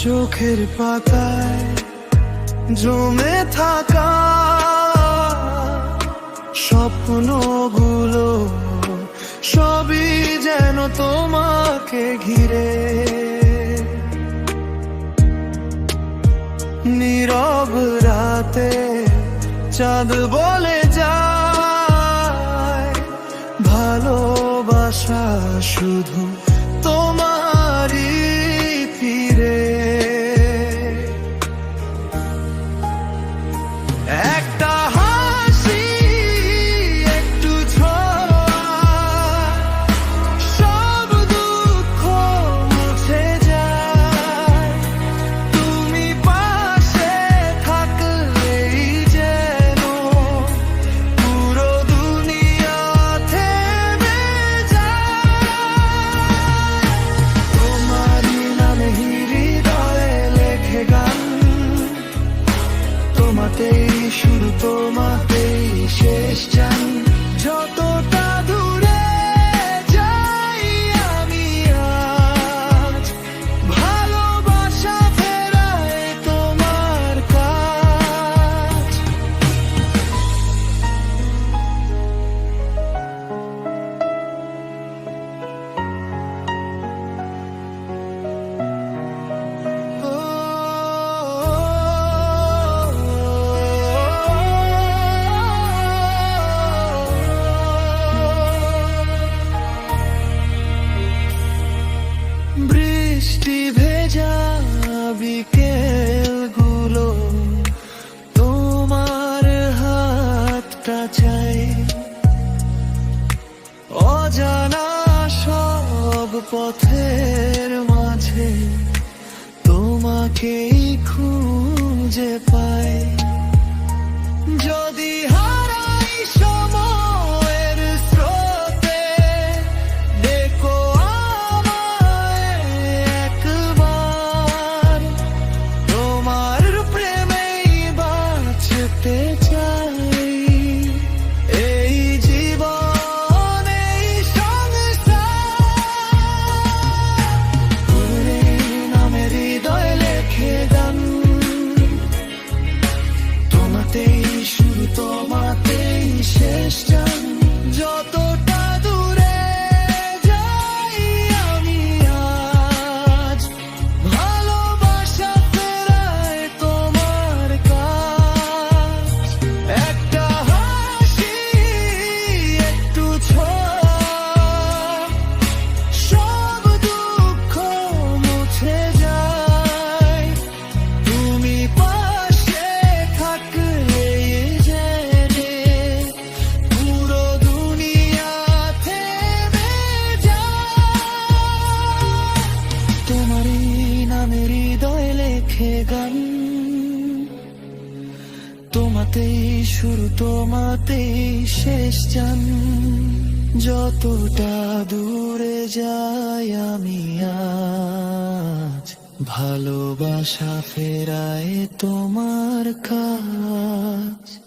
চোখের পাতায় জমে থাকা স্বপ্নগুলো সবই যেন তোমাকে ঘিরে। নীরব রাতে চাঁদ বলে যায়, ভালোবাসা শুধু tomar বিকেলগুলো তোমার হাতটা চাই। অজানা সব পথের মাঝে তোমাকেই খুঁজে পায় মুখে গান। তোমাতেই শুরু, তোমাতেই শেষ যান যতটা দূরে যাই আমি আজ, ভালোবাসা ফেরায় তোমার কাজ।